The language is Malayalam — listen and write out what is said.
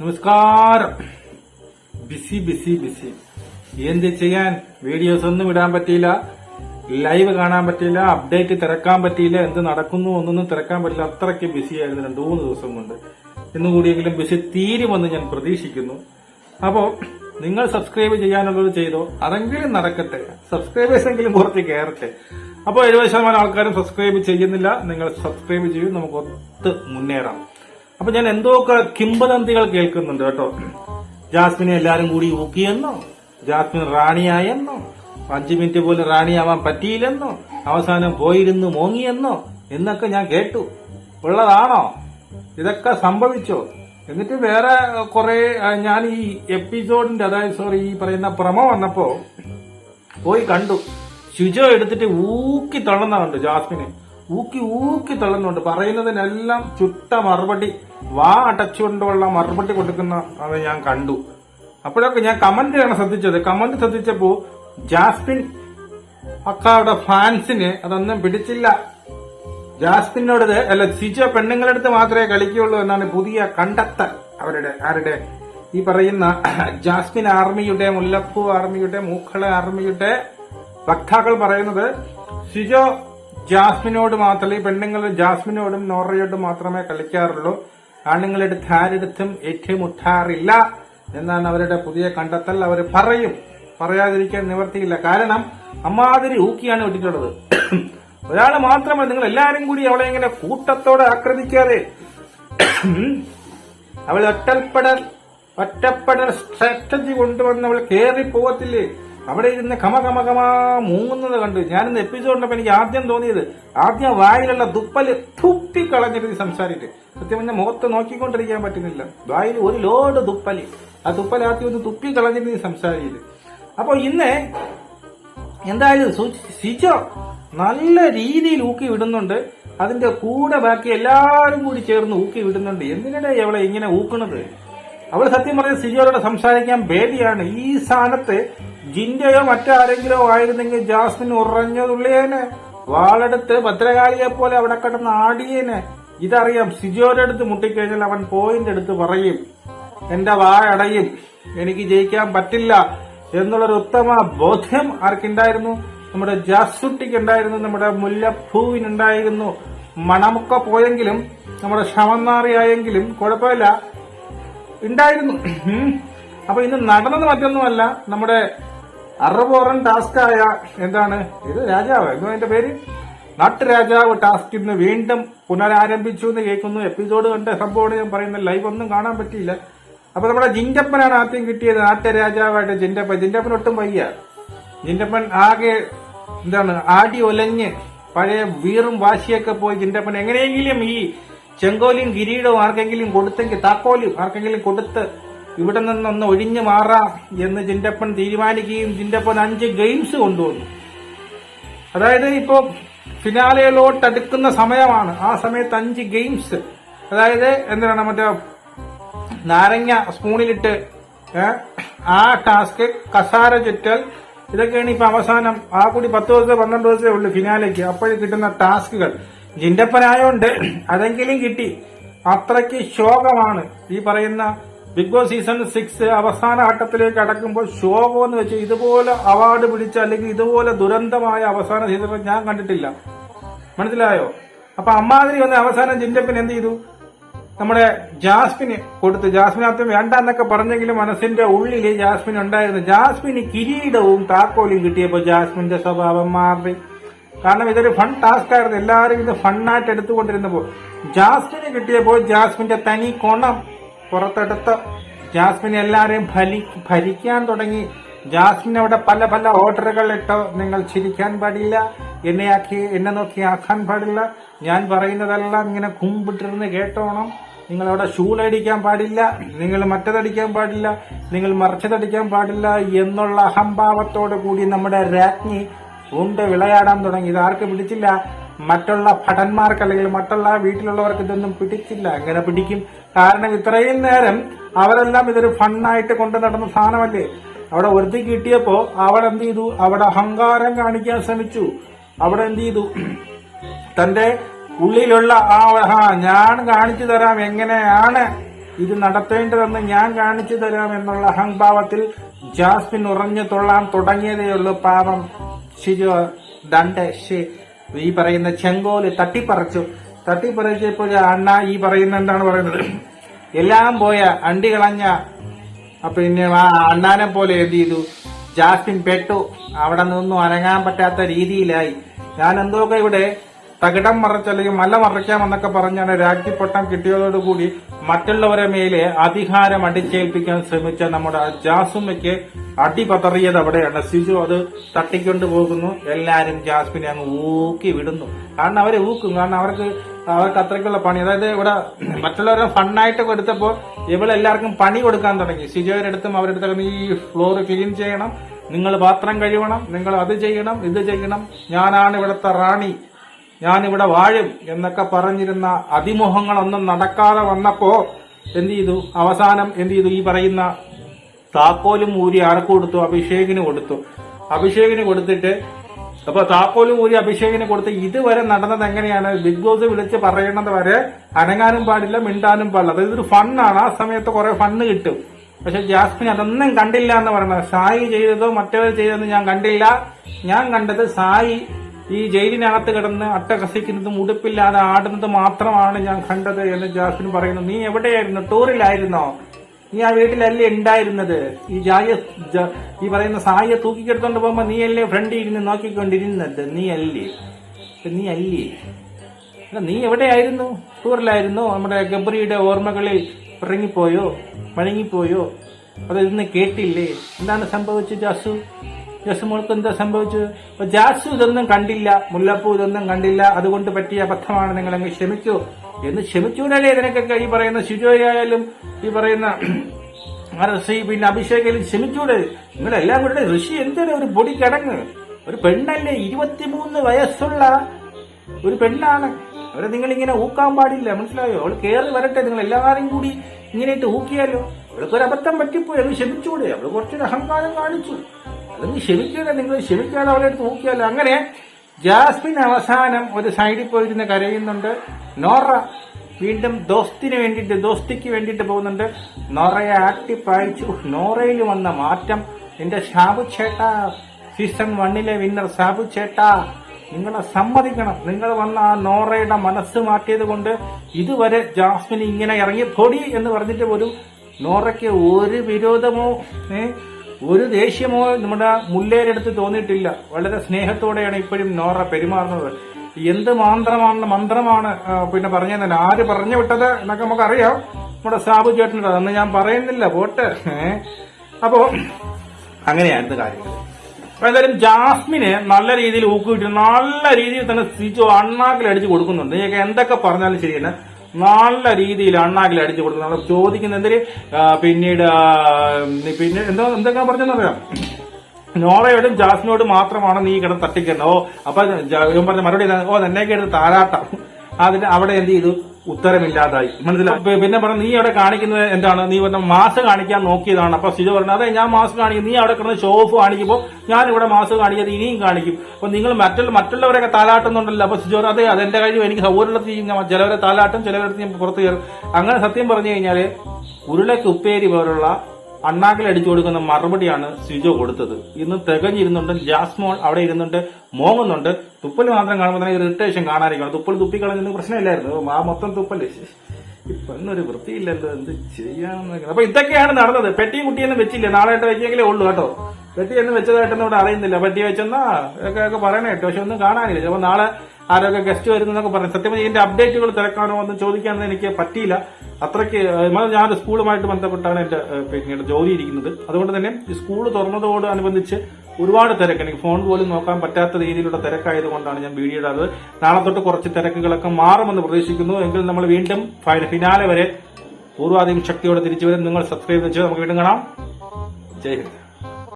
നമസ്കാരം. Busy busy busy. എന്ത് ചെയ്യാൻ? വീഡിയോസ് ഒന്നും ഇടാൻ പറ്റിയില്ല. ലൈവ് കാണാൻ പറ്റിയില്ല. അപ്ഡേറ്റ് തിരക്കാൻ പറ്റിയില്ല. എന്ത് നടക്കുന്നു ഒന്നൊന്നും തിരക്കാൻ പറ്റില്ല. അത്രയ്ക്ക് ബിസി ആയിരുന്നു രണ്ടു മൂന്ന് ദിവസം കൊണ്ട്. ഇന്ന് കൂടിയെങ്കിലും ബിസി തീരുമെന്ന് ഞാൻ പ്രതീക്ഷിക്കുന്നു. അപ്പോ നിങ്ങൾ സബ്സ്ക്രൈബ് ചെയ്യാനുള്ളത് ചെയ്തോ? അതെങ്കിലും നടക്കട്ടെ. സബ്സ്ക്രൈബേഴ്സ് എങ്കിലും പുറത്ത് കയറട്ടെ. അപ്പോൾ എഴുപത് ശതമാനം ആൾക്കാരും സബ്സ്ക്രൈബ് ചെയ്യുന്നില്ല. നിങ്ങൾ സബ്സ്ക്രൈബ് ചെയ്യും. നമുക്ക് ഒത്ത് മുന്നേറാം. അപ്പൊ ഞാൻ എന്തോ കിംബദന്തികൾ കേൾക്കുന്നുണ്ട് കേട്ടോ? ജാസ്മിനെ എല്ലാരും കൂടി ഊക്കിയെന്നോ? ജാസ്മിൻ റാണിയായെന്നോ? അഞ്ചു മിനിറ്റ് പോലും റാണിയാവാൻ പറ്റിയില്ലെന്നോ? അവസാനം പോയിരുന്നു മോങ്ങിയെന്നോ? എന്നൊക്കെ ഞാൻ കേട്ടു. ഉള്ളതാണോ? ഇതൊക്കെ സംഭവിച്ചോ? എന്നിട്ട് വേറെ കുറെ ഞാൻ ഈ എപ്പിസോഡിന്റെ അതായത് സോറി ഈ പറയുന്ന പ്രമോ വന്നപ്പോ പോയി കണ്ടു. ശുചോ എടുത്തിട്ട് ഊക്കി തള്ളുന്നുണ്ട് ജാസ്മിനെ. ഊക്കി ഊക്കി തള്ളുന്നുണ്ട്. പറയുന്നതിനെല്ലാം ചുട്ട മറുപടി. വാ അടച്ചുകൊണ്ടുള്ള മറുപടി കൊടുക്കുന്ന അത് ഞാൻ കണ്ടു. അപ്പോഴൊക്കെ ഞാൻ കമന്റ് ആണ് ശ്രദ്ധിച്ചത്. കമന്റ് ശ്രദ്ധിച്ചപ്പോ ജാസ്മിൻ അക്കാരുടെ ഫാൻസിന് അതൊന്നും പിടിച്ചില്ല. ജാസ്മിനോട് അല്ല സിജോ പെണ്ണുങ്ങളടുത്ത് മാത്രമേ കളിക്കുകയുള്ളൂ എന്നാണ് പുതിയ കണ്ടെത്തൽ അവരുടെ ആരുടെ? ഈ പറയുന്ന ജാസ്മിൻ ആർമിയുടെ മുല്ലപ്പൂ ആർമിയുടെ മൂക്കള ആർമിയുടെ വക്താക്കൾ പറയുന്നത് സിജോ ജാസ്മിനോട് മാത്രമേ പെണ്ണുങ്ങൾ ജാസ്മിനോടും നോറയോടും മാത്രമേ കളിക്കാറുള്ളൂ. ആണുങ്ങളെടുത്ത് ആരെടുത്തും ഏറ്റുമുട്ടാറില്ല എന്നാണ് അവരുടെ പുതിയ കണ്ടെത്തൽ. അവർ പറയും. പറയാതിരിക്കാൻ നിവർത്തിയില്ല. കാരണം അമ്മാതിരി ഊക്കിയാണ് വിട്ടിട്ടുള്ളത് ഒരാൾ മാത്രമല്ല നിങ്ങൾ എല്ലാരും കൂടി അവളെ ഇങ്ങനെ കൂട്ടത്തോടെ ആക്രമിക്കാതെ. അവൾ ഒറ്റപ്പെടൽ ഒറ്റപ്പെടൽ സ്ട്രാറ്റജി കൊണ്ടുവന്ന് അവൾ കയറി പോകത്തില്ലേ അവിടെ ഇരുന്ന് കമ കമ കമ മൂങ്ങുന്നത് കണ്ട് ഞാനിന്ന് ഉണ്ടപ്പോ എനിക്ക് ആദ്യം തോന്നിയത്. ആദ്യം വായിലുള്ള തുപ്പൽ തുപ്പി കളഞ്ഞിട്ട് സംസാരിച്ച് സത്യം പറഞ്ഞാൽ മുഖത്ത് നോക്കിക്കൊണ്ടിരിക്കാൻ പറ്റുന്നില്ല. വായിൽ ഒരു ലോഡ് തുപ്പൽ. ആ തുപ്പൽ ആദ്യം ഒന്ന് തുപ്പി കളഞ്ഞിട്ട് സംസാരിച്ചിട്ട് അപ്പൊ ഇന്ന് എന്തായാലും സിജോ നല്ല രീതിയിൽ ഊക്കി വിടുന്നുണ്ട്. അതിന്റെ കൂടെ ബാക്കി എല്ലാവരും കൂടി ചേർന്ന് ഊക്കി വിടുന്നുണ്ട്. എന്തിനാ അവളെ ഇങ്ങനെ ഊക്കണത്? അവൾ സത്യം പറഞ്ഞ സിജോയോട് സംസാരിക്കാൻ പേടിയാണ്. ഈ സ്ഥാനത്ത് ജിന്റെയോ മറ്റാരെങ്കിലോ ആയിരുന്നെങ്കിൽ ജാസ്മിൻ ഉറഞ്ഞതുള്ളിയേനെ വാളെടുത്ത് ഭദ്രകാളിയെ പോലെ അവിടെ കിടന്ന് ആടിയേനെ. ഇതറിയാം സിജോയുടെ അടുത്ത് മുട്ടിക്കഴിഞ്ഞാൽ അവൻ പോയിന്റ് എടുത്ത് പറയും. എന്റെ വായടയും എനിക്ക് ജയിക്കാൻ പറ്റില്ല എന്നുള്ളൊരു ഉത്തമ ബോധ്യം ആർക്കുണ്ടായിരുന്നു? നമ്മുടെ ജാസുട്ടിക്ക് ഉണ്ടായിരുന്നു നമ്മുടെ മുല്ലപ്പൂവിനുണ്ടായിരുന്നു. മണമൊക്കെ പോയെങ്കിലും നമ്മുടെ ശമന്നാറിയായെങ്കിലും കുഴപ്പമില്ല. ഉണ്ടായിരുന്നു. അപ്പൊ ഇന്ന് നടന്നത് മറ്റൊന്നുമല്ല. നമ്മുടെ അറുപോറൻ ആയ എന്താണ്? ഇത് രാജാവ്. എന്തോ അതിന്റെ പേര്? നാട്ടുരാജാവ് ടാസ്ക് ഇന്ന് വീണ്ടും പുനരാരംഭിച്ചു എന്ന് കേൾക്കുന്നു. എപ്പിസോഡ് കണ്ട സംഭവമാണ് ഞാൻ പറയുന്നത്. ലൈവ് ഒന്നും കാണാൻ പറ്റിയില്ല. അപ്പൊ നമ്മുടെ ജിൻഡപ്പനാണ് ആദ്യം കിട്ടിയത്. നാട്ടുരാജാവായിട്ട് ജിൻഡപ്പൻ ജിൻഡപ്പൻ ഒട്ടും വയ്യ. ജിൻഡപ്പൻ ആകെ എന്താണ്? ആടി ഒലഞ്ഞ് പഴയ വീറും വാശിയൊക്കെ പോയി ജിൻഡപ്പൻ എങ്ങനെയെങ്കിലും ഈ ചെങ്കോലും കിരീടവും ആർക്കെങ്കിലും കൊടുത്തെങ്കിൽ താക്കോലും ആർക്കെങ്കിലും കൊടുത്ത് ഇവിടെ നിന്നൊന്ന് ഒഴിഞ്ഞു മാറാം എന്ന് ജിൻഡപ്പൻ തീരുമാനിക്കുകയും ജിൻഡപ്പൻ അഞ്ച് ഗെയിംസ് കൊണ്ടുവന്നു. അതായത് ഇപ്പോ ഫിനാലയിലോട്ട് അടുക്കുന്ന സമയമാണ്. ആ സമയത്ത് അഞ്ച് ഗെയിംസ് അതായത് എന്താണ് മറ്റേ നാരങ്ങ സ്പൂണിലിട്ട് ആ ടാസ്ക് കസാര ചുറ്റൽ ഇതൊക്കെയാണ് ഇപ്പൊ അവസാനം. ആ കൂടി പത്ത് ദിവസം പന്ത്രണ്ട് ദിവസമേ ഉള്ളൂ ഫിനാലേക്ക് അപ്പോഴും കിട്ടുന്ന ടാസ്കുകൾ ജിൻഡപ്പനായോണ്ട് അതെങ്കിലും കിട്ടി. അത്രയ്ക്ക് ശോകമാണ് ഈ പറയുന്ന ബിഗ് ബോസ് സീസൺ സിക്സ് അവസാന ഘട്ടത്തിലേക്ക് അടക്കുമ്പോൾ ശോകം എന്ന് വെച്ചാൽ ഇതുപോലെ അവാർഡ് പിടിച്ച അല്ലെങ്കിൽ ഇതുപോലെ ദുരന്തമായ അവസാന സീസൺ ഞാൻ കണ്ടിട്ടില്ല. മനസ്സിലായോ? അപ്പൊ അമ്മാതിരി വന്ന അവസാനം ജിൻഡപ്പൻ എന്ത് ചെയ്തു? നമ്മുടെ ജാസ്മിന് കൊടുത്തു ജാസ്മിനകത്ത് വേണ്ട എന്നൊക്കെ പറഞ്ഞെങ്കിലും മനസ്സിന്റെ ഉള്ളിൽ ജാസ്മിൻ ഉണ്ടായിരുന്നു. ജാസ്മിന് കിരീടവും താക്കോലും കിട്ടിയപ്പോൾ ജാസ്മിന്റെ സ്വഭാവം മാറി. കാരണം ഇതൊരു ഫൺ ടാസ്ക് ആയിരുന്നു. എല്ലാവരും ഇത് ഫണ്ണായിട്ട് എടുത്തുകൊണ്ടിരുന്നപ്പോൾ ജാസ്മിന് കിട്ടിയപ്പോൾ ജാസ്മിന്റെ തനി കോണം പുറത്തെടുത്ത് ജാസ്മിൻ എല്ലാവരെയും ഫലി ഭരിക്കാൻ തുടങ്ങി. ജാസ്മിൻ അവിടെ പല പല ഓർഡറുകൾ ഇട്ടോ നിങ്ങൾ ചിരിക്കാൻ പാടില്ല എന്നെ ആക്കി എന്നെ നോക്കി ആക്കാൻ പാടില്ല. ഞാൻ പറയുന്നതെല്ലാം ഇങ്ങനെ കുമ്പിട്ടിരുന്ന് കേട്ടോണം. നിങ്ങൾ അവിടെ ഷൂളടിക്കാൻ പാടില്ല നിങ്ങൾ മറ്റതടിക്കാൻ പാടില്ല നിങ്ങൾ മറിച്ചതടിക്കാൻ പാടില്ല എന്നുള്ള അഹംഭാവത്തോടു കൂടി നമ്മുടെ രാജ്ഞി ഉണ്ട് വിളയാടാൻ തുടങ്ങി. ഇത് ആർക്ക് പിടിച്ചില്ല. മറ്റുള്ള ഭടന്മാർക്ക് അല്ലെങ്കിൽ മറ്റുള്ള വീട്ടിലുള്ളവർക്ക് ഇതൊന്നും പിടിച്ചില്ല. എങ്ങനെ പിടിക്കും? കാരണം ഇത്രയും നേരം അവരെല്ലാം ഇതൊരു ഫണ്ണായിട്ട് കൊണ്ടു നടന്ന സാധനമല്ലേ? അവിടെ ഒരുത്തി കിട്ടിയപ്പോ അവൾ എന്ത് ചെയ്തു? അവിടെ അഹങ്കാരം കാണിക്കാൻ ശ്രമിച്ചു. അവിടെ എന്ത് ചെയ്തു? തന്റെ ഉള്ളിലുള്ള ആ ഞാൻ കാണിച്ചു തരാം എങ്ങനെയാണ് ഇത് നടത്തേണ്ടതെന്ന് ഞാൻ കാണിച്ചു തരാം എന്നുള്ള അഹംഭാവത്തിൽ ജാസ്മിൻ ഉറഞ്ഞു തൊള്ളാൻ തുടങ്ങിയതേയുള്ളൂ പാപം ശിജു ദണ്ഡ് ഈ പറയുന്ന ചെങ്കോൽ തട്ടിപ്പറിച്ചു. തട്ടിപ്പറിച്ചപ്പോൾ അണ്ണ ഈ പറയുന്ന എന്താണ് പറയുന്നത്? എല്ലാം പോയ അണ്ടി കളഞ്ഞ പിന്നെ ആ അണ്ണാനെ പോലെ എന്ത് ചെയ്തു ജാസ്മിൻ പെട്ടു. അവിടെ നിന്നും അനങ്ങാൻ പറ്റാത്ത രീതിയിലായി. ഞാൻ എന്തൊക്കെ ഇവിടെ തകിടം മറച്ച് അല്ലെങ്കിൽ മല മറയ്ക്കാമെന്നൊക്കെ പറഞ്ഞാണ് രാജ്ഞിപ്പട്ടം കിട്ടിയതോടുകൂടി മറ്റുള്ളവരെ മേലെ അധികാരം അടിച്ചേൽപ്പിക്കാൻ ശ്രമിച്ച നമ്മുടെ ജാസുമയ്ക്ക് അടി പതറിയത് അവിടെയാണ്. സിജു അത് തട്ടിക്കൊണ്ട് പോകുന്നു. എല്ലാരും ജാസ്മിനെ അങ്ങ് ഊക്കി വിടുന്നു. കാരണം അവരെ ഊക്കും. കാരണം അവർക്ക് അവർക്ക് അത്രയ്ക്കുള്ള പണി. അതായത് ഇവിടെ മറ്റുള്ളവരെ ഫണ്ണായിട്ട് കൊടുത്തപ്പോൾ ഇവളെല്ലാവർക്കും പണി കൊടുക്കാൻ തുടങ്ങി. സിജോയുടെ അവരെടുത്തൊക്കെ ഈ ഫ്ലോർ ക്ലീൻ ചെയ്യണം. നിങ്ങൾ പാത്രം കഴുകണം. നിങ്ങൾ അത് ചെയ്യണം ഇത് ചെയ്യണം. ഞാനാണ് ഇവിടുത്തെ റാണി. ഞാനിവിടെ വാഴും എന്നൊക്കെ പറഞ്ഞിരുന്ന അതിമുഖങ്ങളൊന്നും നടക്കാതെ വന്നപ്പോ എന്ത് ചെയ്തു? അവസാനം എന്ത് ചെയ്തു? ഈ പറയുന്ന താക്കോലും ഊരി ആർക്ക് കൊടുത്തു? അഭിഷേകിന് കൊടുത്തു. അഭിഷേകിന് കൊടുത്തിട്ട് അപ്പൊ താക്കോലും ഊരി അഭിഷേകിന് കൊടുത്ത് ഇതുവരെ നടന്നത് എങ്ങനെയാണ്? ബിഗ് ബോസ് വിളിച്ച് പറയണത് വരെ അനങ്ങാനും പാടില്ല മിണ്ടാനും പാടില്ല. അതായത് ഒരു ഫണ്ണാണ്. ആ സമയത്ത് കുറെ ഫണ്ണ് കിട്ടും. പക്ഷെ ജാസ്മിൻ അതൊന്നും കണ്ടില്ല എന്ന് പറയുന്നത്. സായി ചെയ്തതോ മറ്റവർ ചെയ്തതെന്ന് ഞാൻ കണ്ടില്ല. ഞാൻ കണ്ടത് സായി ഈ ജയിലിനകത്ത് കിടന്ന് അട്ട കസിക്കുന്നതും ഉടുപ്പില്ലാതെ ആടുന്നത് മാത്രമാണ് ഞാൻ കണ്ടത് എന്ന് ജാസ്മിൻ പറയുന്നു. നീ എവിടെയായിരുന്നു? ടൂറിലായിരുന്നോ? നീ ആ വീട്ടിലല്ലേ ഉണ്ടായിരുന്നത്? ഈ ജായ ഈ പറയുന്ന സായിയെ തൂക്കിക്കെടുത്തോണ്ട് പോകുമ്പോ നീ അല്ലേ ഫ്രണ്ടിൽ ഇരുന്ന് നോക്കിക്കൊണ്ടിരുന്നത്? നീ അല്ലേ നീ അല്ലേ നീ എവിടെയായിരുന്നു? ടൂറിലായിരുന്നു? നമ്മുടെ ഗബ്രിയുടെ ഓർമ്മകളിൽ ഇറങ്ങിപ്പോയോ? മഴങ്ങിപ്പോയോ അത് ഇന്ന് കേട്ടില്ലേ? എന്താണ് സംഭവിച്ചത് ജാസു? ജാസു മോൾക്ക് എന്താ സംഭവിച്ചത്? അപ്പൊ ജാസു ഇതൊന്നും കണ്ടില്ല മുല്ലപ്പൂ ഇതൊന്നും കണ്ടില്ല അതുകൊണ്ട് പറ്റിയ അബദ്ധമാണ് നിങ്ങൾ അങ്ങ് ക്ഷമിക്കൂ. എന്ന് ക്ഷമിച്ചൂനല്ലേ ഇതിനൊക്കെ ഈ പറയുന്ന ശുചിയായാലും ഈ പറയുന്ന ഋഷി പിന്നെ അഭിഷേകയിലും ക്ഷമിച്ചൂടെ? നിങ്ങളെല്ലാം കൂടെ ഋഷി എന്തിനാ ഒരു പൊടി കിടങ്ങ്. ഒരു പെണ്ണല്ലേ ഇരുപത്തിമൂന്ന് വയസ്സുള്ള ഒരു പെണ്ണാണ്. അവരെ നിങ്ങൾ ഇങ്ങനെ ഊക്കാൻ പാടില്ല മനസ്സിലായോ? അവൾ കയറി വരട്ടെ നിങ്ങൾ എല്ലാവരും കൂടി ഇങ്ങനെയിട്ട് ഊക്കിയാലോ? അവൾക്കൊരു അബദ്ധം പറ്റിപ്പോയി അത് ക്ഷമിച്ചൂടെ? അവൾ കുറച്ചൊരു അഹങ്കാരം കാണിച്ചു. അതൊന്നും ക്ഷമിക്കണേ നിങ്ങൾ ക്ഷമിക്കാതെ അവളെ എടുത്ത് നോക്കിയാലോ? അങ്ങനെ ജാസ്മിൻ അവസാനം ഒരു സൈഡിൽ പോയിരുന്ന് കരയുന്നുണ്ട്. നോറ വീണ്ടും ദോസ്തിന് വേണ്ടിയിട്ട് ദോസ്തിക്ക് വേണ്ടിയിട്ട് പോകുന്നുണ്ട്. നോറയെ ആട്ടിപ്പായിച്ചു. നോറയിൽ വന്ന മാറ്റം. എന്റെ ഷാബു ചേട്ടാ സീസൺ വണ്ണിലെ വിന്നർ ഷാബു ചേട്ടാ നിങ്ങളെ സമ്മതിക്കണം. നിങ്ങൾ വന്ന ആ നോറയുടെ മനസ്സ് മാറ്റിയത് കൊണ്ട് ഇതുവരെ ജാസ്മിൻ ഇങ്ങനെ ഇറങ്ങി പൊടി എന്ന് പറഞ്ഞിട്ട് പോലും നോറയ്ക്ക് ഒരു വിരോധമോ ഏ, ഒരു ദേഷ്യമോ നമ്മുടെ മുല്ലേരെടുത്ത് തോന്നിയിട്ടില്ല. വളരെ സ്നേഹത്തോടെയാണ് ഇപ്പോഴും നോറ പെരുമാറുന്നത്. എന്ത് മാന്ത്രമാണ് മന്ത്രമാണ് പിന്നെ പറഞ്ഞു പറഞ്ഞത് ആര് പറഞ്ഞു വിട്ടത് എന്നൊക്കെ നമുക്കറിയാം. നമ്മുടെ സാബു ചേട്ടനുണ്ട് അന്ന് ഞാൻ പറയുന്നില്ല പോട്ടെ. അപ്പോ അങ്ങനെയായിരുന്നു അപ്പൊ എന്തായാലും ജാസ്മിന് നല്ല രീതിയിൽ ഊക്കുവിട്ട് നല്ല രീതിയിൽ തന്നെ സ്വിച്ച് അണ്ണാക്കിൽ അടിച്ചു കൊടുക്കുന്നുണ്ട് എന്തൊക്കെ പറഞ്ഞാലും ശരി തന്നെ നല്ല രീതിയിൽ അണ്ണാക്കിൽ അടിച്ചു കൊടുക്കുന്നുണ്ട് ചോദിക്കുന്നതിന് പിന്നീട് പിന്നെ എന്താ എന്തൊക്കെ പറഞ്ഞെന്നറിയാം നോറയോടും ജാസ്മിനോടും മാത്രമാണ് നീ കിടന്ന് തട്ടിക്കുന്നത്. ഓ അപ്പൊ പറഞ്ഞ മറുപടി ഓ നിന്നെ താരാട്ടം. അതിന് അവിടെ എന്ത് ചെയ്തു? ഉത്തരമില്ലാതായി. മനസ്സിലായി പിന്നെ പറഞ്ഞു നീ അവിടെ കാണിക്കുന്നത് എന്താണ്? നീ പറഞ്ഞ മാസ് കാണിക്കാൻ നോക്കിയതാണ്. അപ്പൊ സിജു പറഞ്ഞു അതെ ഞാൻ മാസ് കാണിക്കും. നീ അവിടെ കിടന്ന് ഷോ ഓഫ് കാണിക്കുമ്പോൾ ഞാൻ ഇവിടെ മാസ് കാണിക്കാതെ ഇനിയും കാണിക്കും. അപ്പൊ നിങ്ങൾ മറ്റുള്ള മറ്റുള്ളവരൊക്കെ താലാട്ടുന്നുണ്ടല്ലോ. അപ്പൊ സിജു അതെ അതെ അതെന്റെ കഴിവ് എനിക്ക് സൗകര്യത്തിൽ ചിലവരെ താലാട്ടും ചിലവരെ പുറത്തു കയറും. അങ്ങനെ സത്യം പറഞ്ഞു കഴിഞ്ഞാൽ ഉരുളക്കുപ്പേരി പോലുള്ള അണ്ണാക്കിൽ അടിച്ചു കൊടുക്കുന്ന മറുപടിയാണ് സിജോ കൊടുത്തത്. ഇന്ന് തികഞ്ഞിരുന്നുണ്ട് ജാസ്മോൾ അവിടെ ഇരുന്നുണ്ട് മോങ്ങുന്നുണ്ട്. തുപ്പൽ മാത്രം കാണുമ്പോൾ തന്നെ ഇറിറ്റേഷൻ കാണാതിരിക്കണം. തുപ്പൽ തുപ്പിക്കളഞ്ഞൊന്നും പ്രശ്നമില്ലായിരുന്നു. ആ മൊത്തം തുപ്പൽ ഇപ്പൊ എന്നൊരു വൃത്തിയില്ലല്ലോ എന്ത് ചെയ്യാന്നൊക്കെ അപ്പൊ ഇതൊക്കെയാണ് നടന്നത്. പെട്ടി കുട്ടിയൊന്നും വെച്ചില്ല. നാളെയായിട്ട് വെച്ചെങ്കിലേ ഉള്ളൂ കേട്ടോ. പെട്ടി എന്ന് വെച്ചതായിട്ടൊന്നും ഇവിടെ അറിയുന്നില്ല. പെട്ടി വെച്ചെന്നാ ഒക്കെ ഒക്കെ പറയണേ കേട്ടോ. പക്ഷെ ഒന്നും കാണാനില്ല. ചിലപ്പോൾ നാളെ ആരൊക്കെ ഗസ്റ്റ് വരുന്നൊക്കെ പറഞ്ഞു. സത്യം ഇതിന്റെ അപ്ഡേറ്റുകൾ തിരക്കാനോ ഒന്നും ചോദിക്കാനോ എനിക്ക് പറ്റിയില്ല. അത്രയ്ക്ക് ഞാൻ സ്കൂളുമായിട്ട് ബന്ധപ്പെട്ടാണ് എന്റെ പിന്നീട് ജോലി ഇരിക്കുന്നത് അതുകൊണ്ട് തന്നെ ഈ സ്കൂൾ തുറന്നതോട് അനുബന്ധിച്ച് ഒരുപാട് തിരക്ക്. എനിക്ക് ഫോൺ പോലും നോക്കാൻ പറ്റാത്ത രീതിയിലുള്ള തിരക്കായതുകൊണ്ടാണ് ഞാൻ വീഡിയോ ഇടാത് നാളെ തൊട്ട് കുറച്ച് തിരക്കുകളൊക്കെ മാറുമെന്ന് പ്രതീക്ഷിക്കുന്നു. എങ്കിൽ നമ്മൾ വീണ്ടും ഫിനാലെ വരെ പൂർവാധികം ശക്തിയോടെ തിരിച്ചു വരും. നിങ്ങൾ സബ്സ്ക്രൈബ് ചെയ്ത് നമുക്ക് വീണ്ടും കാണാം. ജയ് ഹിന്ദ്.